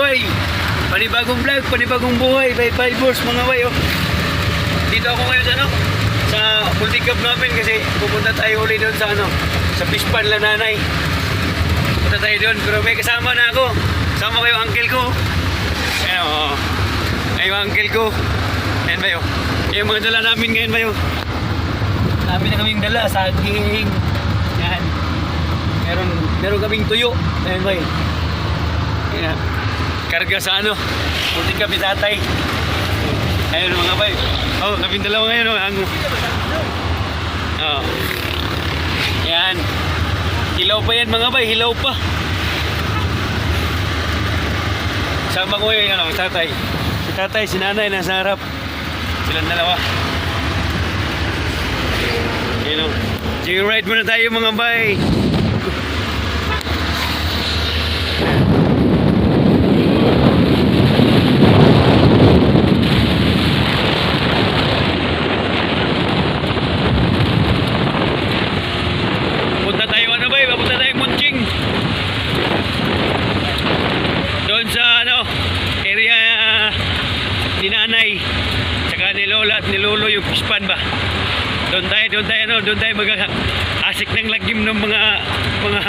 boy. Panibagong vlog, panibagong buhay. Bye bye boss mga bay. Oh. Dito ako ngayon sa ano? Sa multi-cup namin kasi pupunta tayo uli doon sa ano? Sa Pispan Lananay. Punta tayo doon pero may kasama na ako. Sama kayo uncle ko. Ayan oh. Ay yung uncle ko. Ayan bayo. Yung mga dala namin ngayon bayo. Dami na kaming dala, saging. Yan. Meron, meron kaming tuyo. Ayan bayo. Ayan. Karga sa ano? Puti kami tatay. Ayun mga bay. Oh, kaming dalawa ngayon. Oh, ang... Oh. Yan. Hilaw pa yan mga bay. Hilaw pa. Sama ko yun, ano, tatay. Si tatay, si nanay nasa harap. Silang dalawa. Yun o. Sige, ride muna tayo mga bay. Punta tayo ano bay, papunta tayo Munching. Doon sa ano, area ni nanay, saka ni lola at ni pispan ba. Doon tayo, doon tayo, ano, doon tayo mag asik ng lagim ng mga mga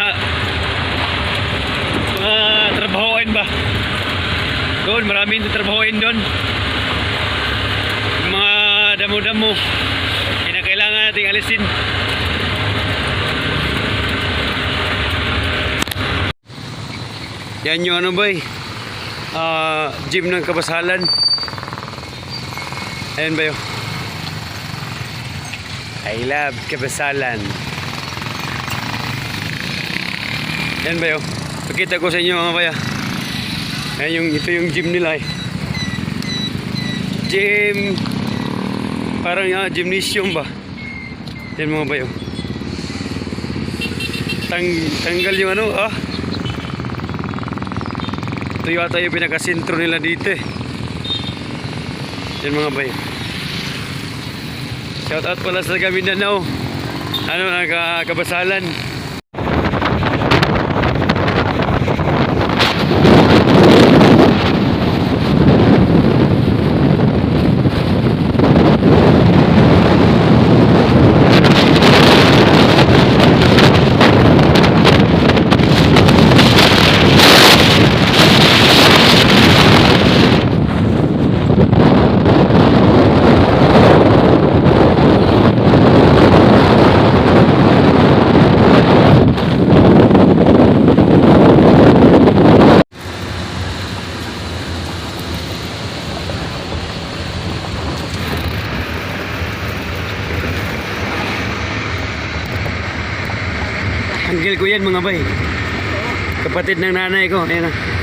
mga trabahoin ba. Doon, maraming trabahoin doon. Mga damo-damo, kinakailangan nating alisin. Yan yung ano boy. Ah, gym ng kabasalan. Ayan ba yun? I love kabasalan. Yan ba yun? Pakita ko sa inyo mga baya. Ayan yung, ito yung gym nila eh. Gym. Parang ah, gymnasium ba? Yan mga bayo. Tang, tanggal yung ano ah. Ito yata yung pinakasentro nila dito eh. Yan mga bay. Shout out pala sa Mindanao. Ano, nagkakabasalan. Anggil ko yan mga bay. Kapatid ng nanay ko. Ayan ah.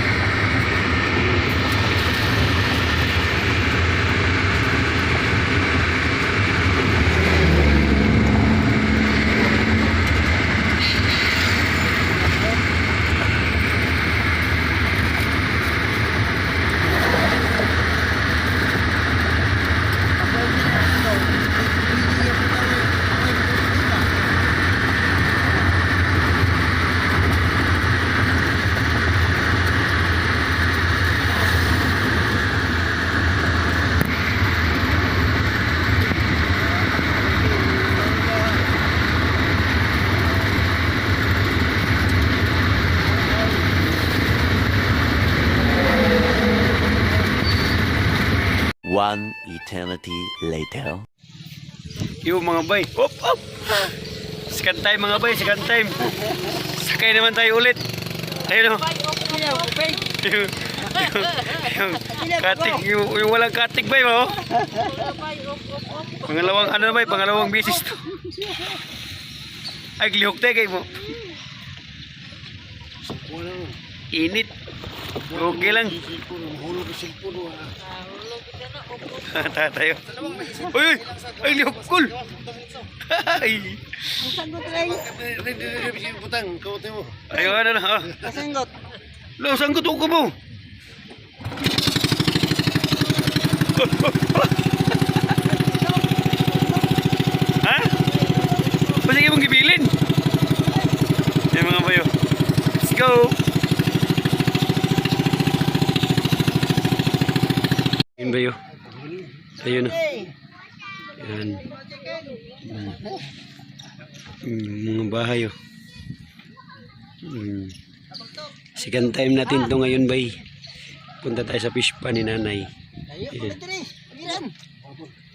One eternity later. Yung mga bay. Op, op. Second time mga bay, second time. Sakay naman tayo ulit. Ayun o. Yung, yung, katik, yung, walang katik bay mo. Pangalawang ano bay, pangalawang bisis to. Ay, glihok tayo kayo mo. Init. Okay lang. Ta tayo. Uy, ay lihok kul. Ay. Ayo ano na. ah. Kasenggot. Lo, sangkot ko mo. ha? O sige mong gibilin. Yan mga bayo. Let's go. Bay oh. Ayun oh. Yan. Mm. Mga bahay oh. Mm. Second time natin to ngayon bay. Punta tayo sa fish pa ni nanay. Ayan. Papasok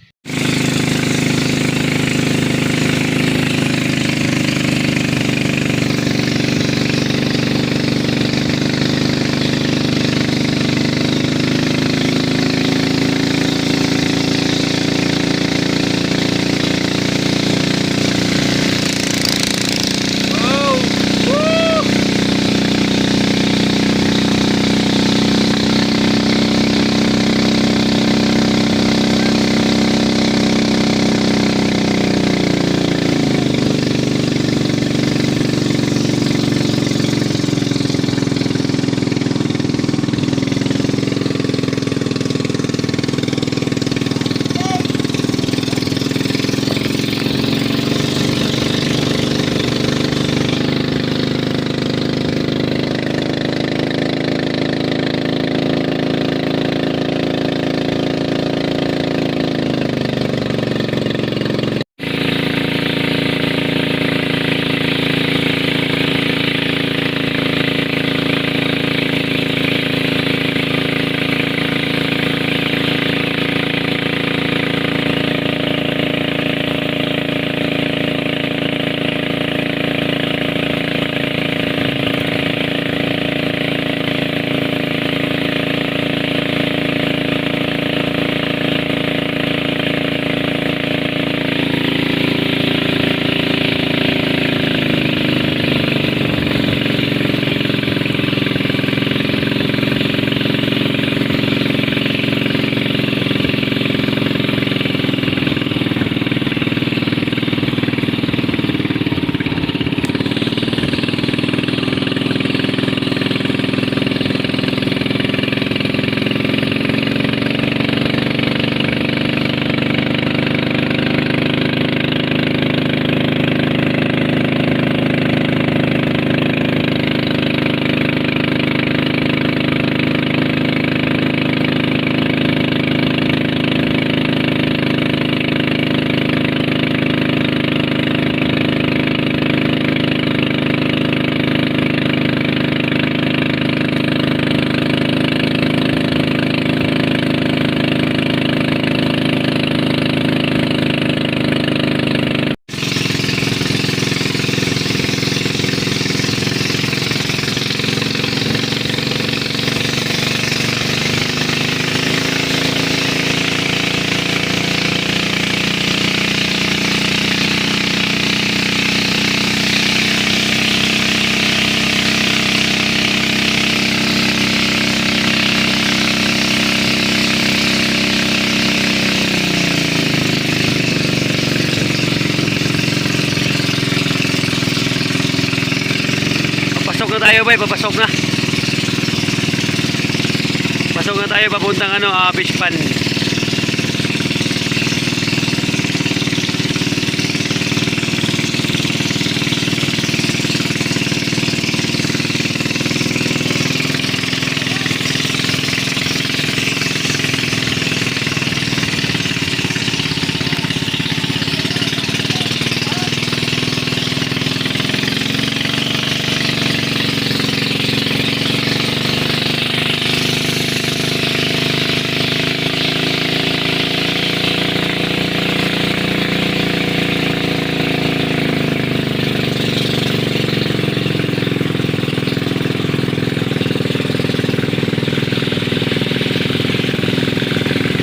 bay, papasok na. Pasok na tayo papuntang ano, ah, fish pan.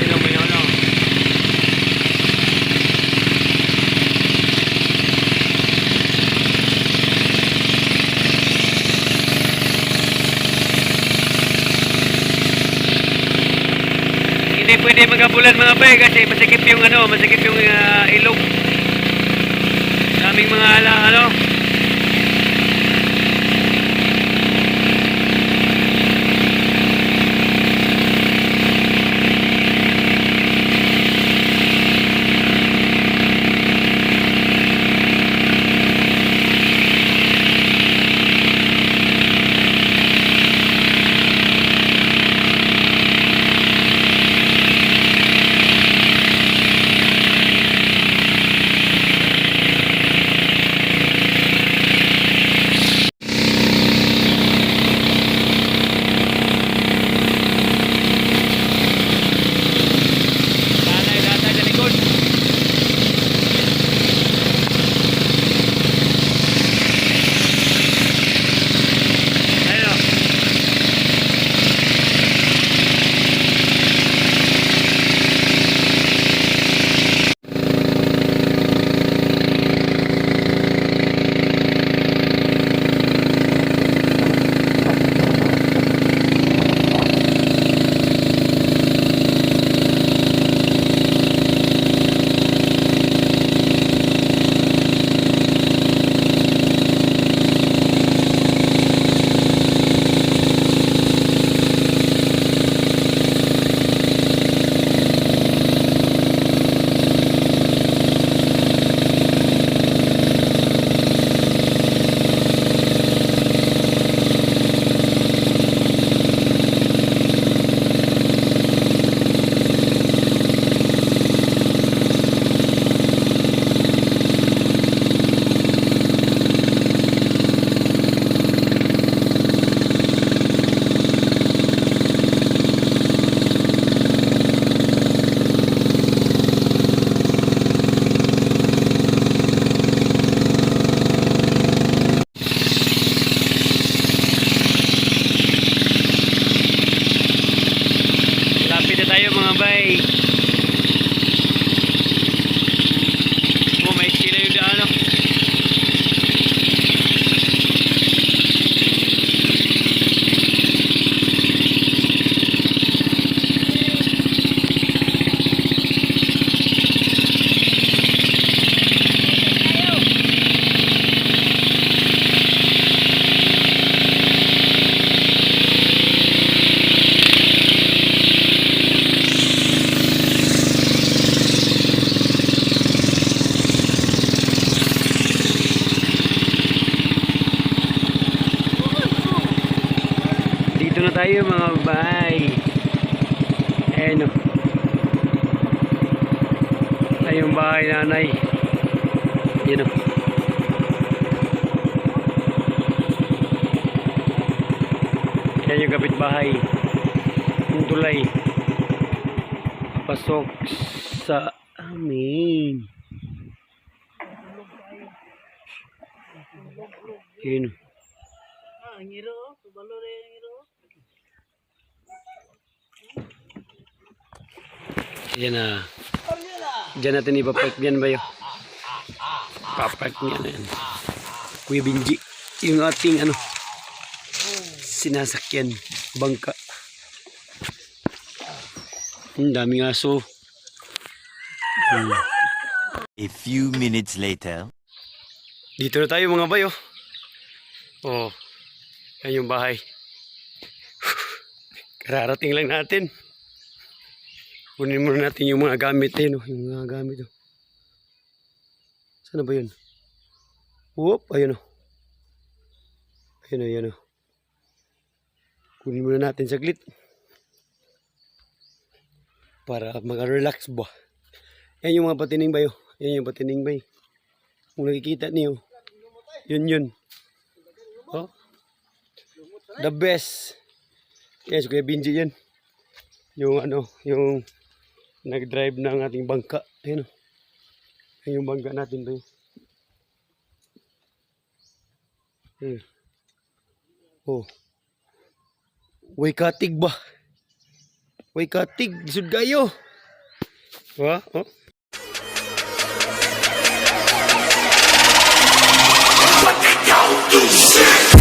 Hello, may ano. Hindi pwede magabulan mga bay kasi masikip yung ano, masikip yung ah, ilog. Daming mga ala, ano. dito tayo mga bay. Tayo mga bay. Ayan o. Ay yung bahay nanay. Yan o. Yan yung kapitbahay. Yung tulay. Pasok sa amin. Yun. Ah, ang hiro, tubalo na yung hiro. Yan na. Diyan natin ipapark yan ba yun? Papark niya na yan. Kuya Benji. Yung ating ano. Sinasakyan. Bangka. Ang daming aso. Hmm. A few minutes later. Dito na tayo mga bayo. Oh. Yan yung bahay. Kararating lang natin. Kunin muna natin yung mga gamit eh, no? Yung mga gamit, oh. Sana ba yun? Whoop, ayun, oh. Ayun, oh, ayun, oh. Kunin muna natin saglit. Para mag-relax ba. Yan yung mga patining bayo. Yan yung patining bay. Kung nakikita niyo, yun yun. Oh. The best. Yes, Kuya Benji yan. Yung ano, yung nag-drive ng ating bangka. Ayun oh. Ayun yung bangka natin ba yun? Hmm. Oh. Way katig ba? Way katig, gisud kayo. Wa, oh. Shit!